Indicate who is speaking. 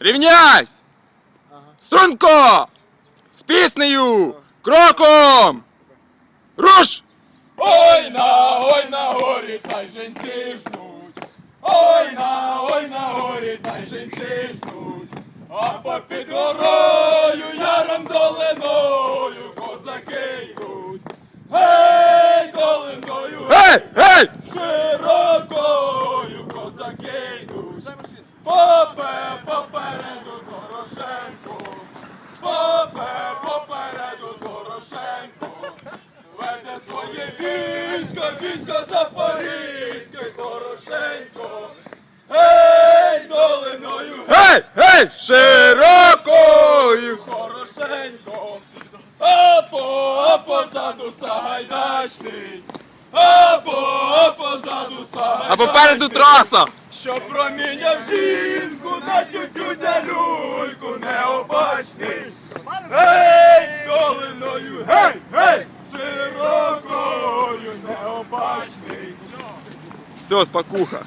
Speaker 1: Рівняйсь! Струнко! З піснею! Кроком! Руш!
Speaker 2: Ой на, ой на горі, та й жінці жнуть. Ой на, ой на горі, та й жінці жнуть. А попід горою, яром долиною, козаки йдуть. Гей, долиною,
Speaker 1: Гей! Гей!
Speaker 2: широкою, козаки йдуть. Попе, Дорошенко. Попе, попереду Дорошенко. Веде своє військо, військо Запорізьке, Дорошенко. Гей, долиною,
Speaker 1: Гей! Гей! Широкою!
Speaker 2: Хорошенько. А по, а позаду Сагайдачний. А по, а позаду Сагайдачний.
Speaker 1: А попереду траса!
Speaker 2: Що проміняв жінку люльку. Гей, долиною, гей, гей, широкою необачний.
Speaker 1: Все, спокуха.